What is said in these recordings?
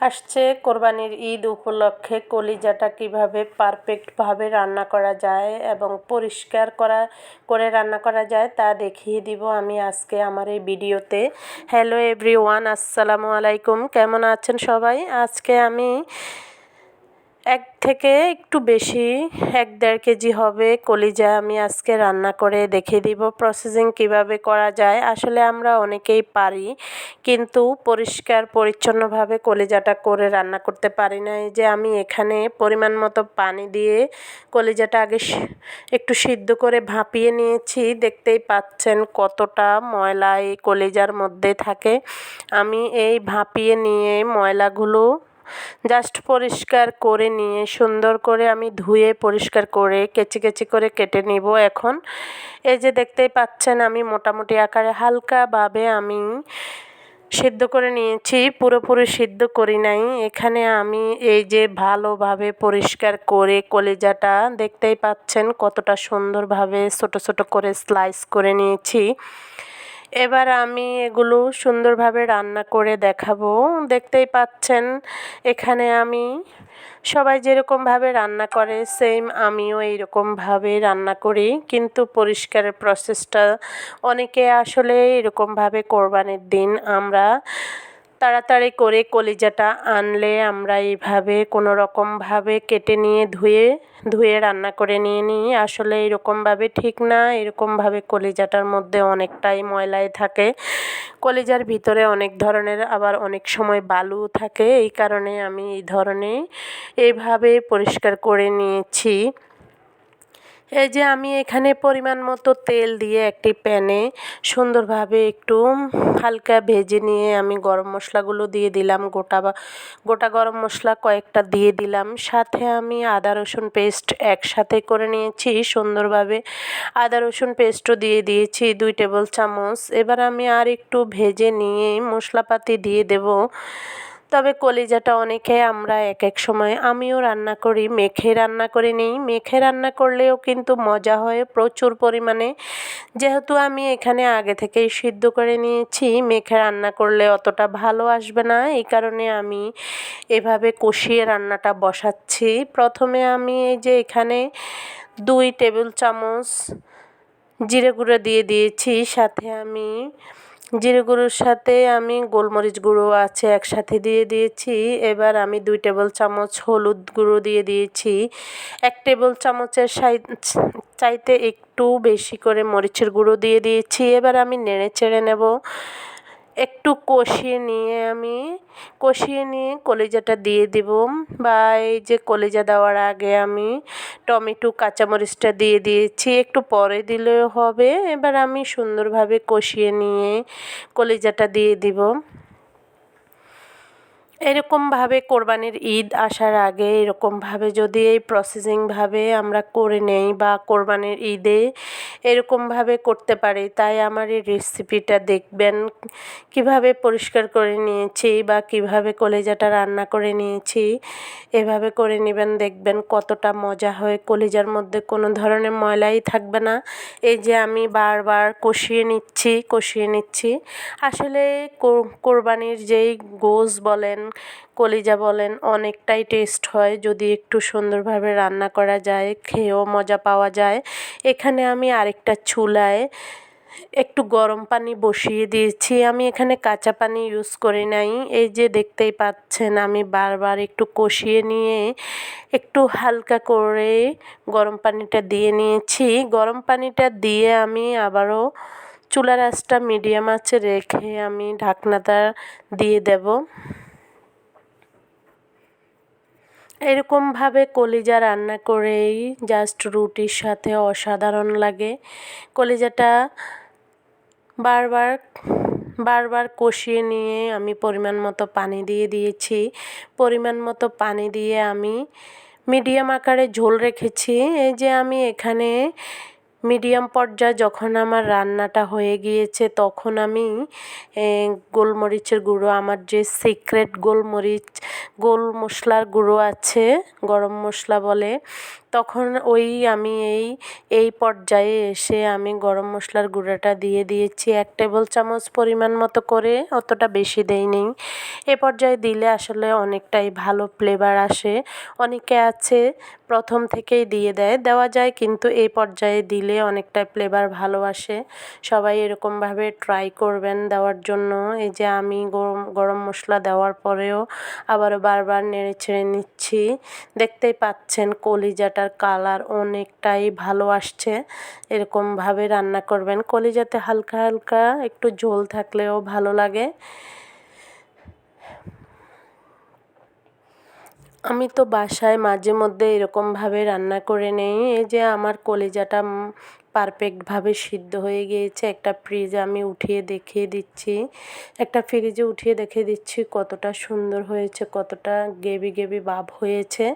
আসছে কোরবানির ঈদ উপলক্ষে কলিজাটা কীভাবে পারফেক্টভাবে রান্না করা যায় এবং পরিষ্কার করা, করে রান্না করা যায় তা দেখিয়ে দিব আমি আজকে আমার এই ভিডিওতে। হ্যালো এভরি ওয়ান আসসালামু আলাইকুম, কেমন আছেন সবাই? আজকে আমি এক থেকে একটু বেশি এক দেড় কেজি হবে। কলিজা আমি আজকে রান্না করে দেখিয়ে দিব প্রসেসিং কীভাবে করা যায়। আসলে আমরা অনেকেই পারি, কিন্তু পরিষ্কার পরিচ্ছন্নভাবে কলিজাটা করে রান্না করতে পারি না। এই যে আমি এখানে পরিমাণ মতো পানি দিয়ে কলিজাটা আগে একটু সিদ্ধ করে ভাপিয়ে নিয়েছি। দেখতেই পাচ্ছেন কতটা ময়লা এই কলিজার মধ্যে থাকে। আমি এই ভাপিয়ে নিয়ে ময়লাগুলো জাস্ট পরিষ্কার করে নিয়ে, সুন্দর করে আমি ধুয়ে পরিষ্কার করে, কেচি কেচি করে কেটে নিব এখন। এই যে দেখতেই পাচ্ছেন, আমি মোটামুটি আকারে হালকাভাবে আমি সিদ্ধ করে নিয়েছি। পুরোপুরি সিদ্ধ করি নাই। এখানে আমি এই যে ভালোভাবে পরিষ্কার করে কলিজাটা, দেখতেই পাচ্ছেন কতটা সুন্দরভাবে ছোট ছোট করে স্লাইস করে নিয়েছি। এবার আমি এগুলো সুন্দরভাবে রান্না করে দেখাবো। দেখতেই পাচ্ছেন, এখানে আমি সবাই যেরকমভাবে রান্না করে সেম আমিও এইরকমভাবে রান্না করি। কিন্তু পরিষ্কারের প্রসেসটা অনেকে আসলে এরকমভাবে কোরবানির দিন আমরা তাড়াতাড়ি করে কলিজাটা আনলে আমরা এইভাবে কোনো রকমভাবে কেটে নিয়ে ধুয়ে ধুয়ে রান্না করে নিয়ে নিই। আসলে এরকমভাবে ঠিক না এরকমভাবে কলিজাটার মধ্যে অনেকটাই ময়লাই থাকে। কলিজার ভিতরে অনেক ধরনের আবার অনেক সময় বালু থাকে। এই কারণে আমি এই ধরনের এইভাবে পরিষ্কার করে নিয়েছি। এই যে আমি এখানে পরিমাণ মতো তেল দিয়ে একটি প্যানে সুন্দরভাবে একটু হালকা ভেজে নিয়ে আমি গরম মশলাগুলো দিয়ে দিলাম। গোটা বা, গোটা গরম মশলা কয়েকটা দিয়ে দিলাম। সাথে আমি আদা, রসুন পেস্ট একসাথে করে নিয়েছি। সুন্দরভাবে আদা, রসুন পেস্টও দিয়ে দিয়েছি দুই টেবিল চামচ। এবার আমি আর একটু ভেজে নিয়ে মশলাপাতি দিয়ে দেব। তবে কলিজাটা অনেকে আমরা এক এক সময় আমিও রান্না করি, মেখে রান্না করে নিই। মেখে রান্না করলেও কিন্তু মজা হয় প্রচুর পরিমাণে। যেহেতু আমি এখানে আগে থেকেই সিদ্ধ করে নিয়েছি, মেখে রান্না করলে অতটা ভালো আসবে না। এই কারণে আমি এভাবে কষিয়ে রান্নাটা বসাচ্ছি। প্রথমে আমি এই যে এখানে দুই টেবিল চামচ জিরে গুঁড়ো দিয়ে দিয়েছি। সাথে আমি জিরে গুঁড়োর সাথে আমি গোলমরিচ গুঁড়ো আছে একসাথে দিয়ে দিয়েছি। এবার আমি দুই টেবিল চামচ হলুদ গুঁড়ো দিয়ে দিয়েছি। এক টেবিল চামচের সাই, চাইতে একটু বেশি করে মরিচের গুঁড়ো দিয়ে দিয়েছি। এবার আমি নেড়ে চেড়ে নেব। একটু কষিয়ে নিয়ে আমি, কষিয়ে নিয়ে কলিজাটা দিয়ে দেব। বা এই যে কলিজা দেওয়ার আগে আমি টমেটো, কাঁচামরিচটা দিয়ে দিয়েছি। একটু পরে দিলেও হবে। এবার আমি সুন্দরভাবে কষিয়ে নিয়ে কলিজাটা দিয়ে দিব। এরকমভাবে কোরবানির ঈদ আসার আগে এরকমভাবে যদি এই প্রসেসিংভাবে আমরা করে নেই বা কোরবানির ঈদে এরকমভাবে করতে পারি, তাই আমার এই রেসিপিটা দেখবেন। কীভাবে পরিষ্কার করে নিয়েছি বা কীভাবে কলিজাটা রান্না করে নিয়েছি, এভাবে করে নেবেন। দেখবেন কতটা মজা হয়। কলিজার মধ্যে কোনো ধরনের ময়লাই থাকবে না। এই যে আমি বারবার কষিয়ে নিচ্ছি কষিয়ে নিচ্ছি। আসলে কোরবানির যেই গোস বলেন কলিজা বলেন, অনেকটাই টেস্ট হয় যদি একটু সুন্দরভাবে রান্না করা যায়, খেয়েও মজা পাওয়া যায়। এখানে আমি আরেকটা চুলায় একটু গরম পানি বসিয়ে দিয়েছি। আমি এখানে কাঁচা পানি ইউজ করি নাই। এই যে দেখতেই পাচ্ছেন, আমি বারবার একটু কষিয়ে নিয়ে একটু হালকা করে গরম পানিটা দিয়ে নিয়েছি। গরম পানিটা দিয়ে আমি আবারও চুলার আঁচটা মিডিয়াম আঁচে রেখে আমি ঢাকনাটা দিয়ে দেব। এরকমভাবে কলিজা রান্না করেই জাস্ট রুটির সাথে অসাধারণ লাগে। কলিজাটা বারবার বারবার কষিয়ে নিয়ে আমি পরিমাণ মতো পানি দিয়ে দিয়েছি। পরিমাণ মতো পানি দিয়ে আমি মিডিয়াম আকারে ঝোল রেখেছি। এই যে আমি এখানে মিডিয়াম পর্যায়ে যখন আমার রান্নাটা হয়ে গিয়েছে, তখন আমি গোলমরিচের গুঁড়ো, আমার যে সিক্রেট গোলমরিচ, গোল মশলার গুঁড়ো আছে, গরম মশলা বলে তখন ওই আমি এই এই পর্যায়ে এসে আমি গরম মশলার গুঁড়াটা দিয়ে দিয়েছি। এক টেবিল চামচ পরিমাণ মতো করে, অতটা বেশি দেইনি। এ পর্যায়ে দিলে আসলে অনেকটাই ভালো ফ্লেভার আসে। অনেকে আছে, প্রথম থেকেই দিয়ে দেয়, দেওয়া যায় কিন্তু এই পর্যায়ে দিলে অনেকটাই ফ্লেভার ভালো আসে। সবাই এরকমভাবে ট্রাই করবেন দেওয়ার জন্য। এই যে আমি গরম গরম মশলা দেওয়ার পরেও আবারও বারবার নেড়ে ছেড়ে নিচ্ছি। দেখতেই পাচ্ছেন কলিজাটার কালার অনেকটাই ভালো আসছে। এরকমভাবে রান্না করবেন। কলিজাতে হালকা হালকা একটু ঝোল থাকলেও ভালো লাগে। আমি তো বাসায় মাঝে মধ্যে এরকমভাবে রান্না করে নেই। এই যে আমার কলিজাটা পারফেক্টভাবে সিদ্ধ হয়ে গিয়েছে। একটা ফ্রিজে আমি উঠিয়ে দেখিয়ে দিচ্ছি। একটা ফ্রিজে উঠিয়ে দেখিয়ে দিচ্ছি কতটা সুন্দর হয়েছে, কতটা গেবি গেবি ভাব হয়েছে।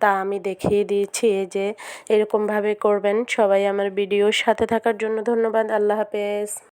তা আমি দেখিয়ে দিয়েছি। এই যে, এরকমভাবে করবেন। সবাই আমার ভিডিওর সাথে থাকার জন্য ধন্যবাদ। আল্লাহ হাফেজ।